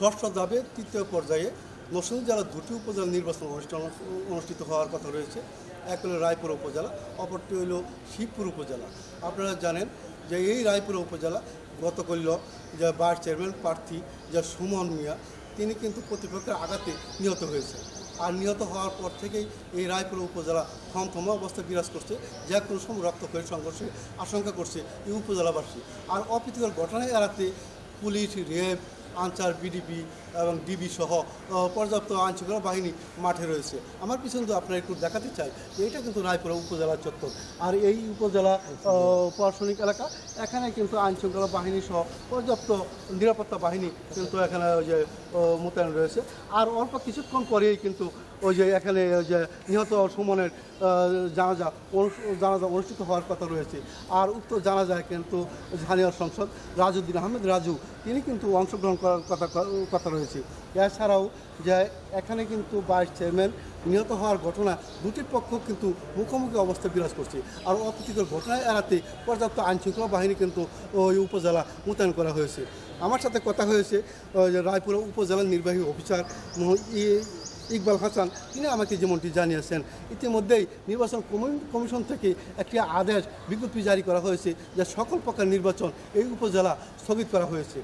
ষষ্ঠ ধাপে তৃতীয় পর্যায়ে নরসিংদী জেলার দুটি উপজেলা নির্বাচন অনুষ্ঠান অনুষ্ঠিত হওয়ার কথা রয়েছে। এক হলো রায়পুর উপজেলা, অপরটি হলো শিবপুর উপজেলা। আপনারা জানেন যে এই রায়পুর উপজেলা গতকাল যে ভাইস চেয়ারম্যান প্রার্থী যে সুমন মিয়া, তিনি কিন্তু প্রতিপক্ষের আঘাতে নিহত হয়েছে আর নিহত হওয়ার পর থেকেই এই রায়পুর উপজেলা থমথমা অবস্থা বিরাজ করছে। যে কোনো সময় রক্তক্ষয়ী সংঘর্ষের আশঙ্কা করছে এই উপজেলাবাসী। আর অপ্রীতিকর ঘটনা এড়াতে পুলিশ রেব আনসার বিডিপি এবং ডিবি সহ পর্যাপ্ত আইনশৃঙ্খলা বাহিনী মাঠে রয়েছে। আমার পিছনে তো আপনারা একটু দেখাতে চাই এটা কিন্তু রায়পুরা উপজেলা চত্বর। আর এই উপজেলা প্রশাসনিক এলাকা, এখানে কিন্তু আইনশৃঙ্খলা বাহিনী সহ পর্যাপ্ত নিরাপত্তা বাহিনী কিন্তু এখানে ওই যে মোতায়েন রয়েছে। আর অল্প কিছুক্ষণ পরেই কিন্তু ওই যে এখানে ওই যে নিহত সুমনের জানাজা জানাজা অনুষ্ঠিত হওয়ার কথা রয়েছে। আর উক্ত জানাজায় কিন্তু স্থানীয় সংসদ রাজউদ্দিন আহমেদ রাজু, তিনি কিন্তু অংশগ্রহণ করার কথা কথা রয়েছে। এছাড়াও যে এখানে কিন্তু ভাইস চেয়ারম্যান নিহত হওয়ার ঘটনা দুটি পক্ষ কিন্তু মুখোমুখি অবস্থা বিরাজ করছে। আর অপ্রীতিকর ঘটনা এড়াতে পর্যাপ্ত আইনশৃঙ্খলা বাহিনী কিন্তু ওই উপজেলা মোতায়েন করা হয়েছে। আমার সাথে কথা হয়েছে রায়পুর উপজেলার নির্বাহী অফিসার ইকবাল হাসান। তিনি আমাকে যেমনটি জানিয়েছেন, ইতিমধ্যেই নির্বাচন কমিশন থেকে একটি আদেশ বিজ্ঞপ্তি জারি করা হয়েছে যে সকল প্রকার নির্বাচন এই উপজেলা স্থগিত করা হয়েছে।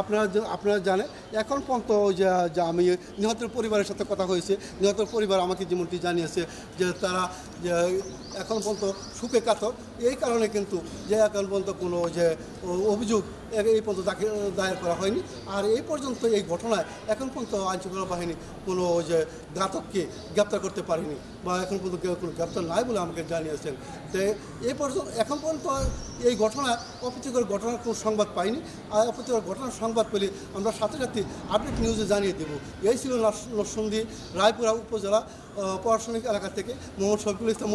আপনারা আপনারা জানেন, এখন পর্যন্ত ওই যে আমি নিহতের পরিবারের সাথে কথা হয়েছে, নিহতের পরিবার আমাকে যেমনটি জানিয়েছে যে তারা যে এখন পর্যন্ত সুখে কাতর, এই কারণে কিন্তু যে এখন পর্যন্ত কোনো যে অভিযোগ এই পর্যন্ত দায়ের করা হয়নি। আর এই পর্যন্ত এই ঘটনায় এখন পর্যন্ত আইনশৃঙ্খলা বাহিনী কোনো যে ঘাতককে গ্রেপ্তার করতে পারেনি বা এখন পর্যন্ত কেউ কোনো গ্রেপ্তার নাই বলে আমাকে জানিয়েছেন। তো এই পর্যন্ত, এখন পর্যন্ত এই ঘটনায় অপ্রীতিকর ঘটনার কোনো সংবাদ পাইনি। আর অপ্রীতিকর ঘটনার সংবাদ পেলে আমরা সাথে সাথে আপডেট নিউজে জানিয়ে দেব। এই ছিল নরসিংদী, রায়পুরা উপজেলা প্রশাসনিক এলাকা থেকে মোহাম্মদ শফিকুল ইসলাম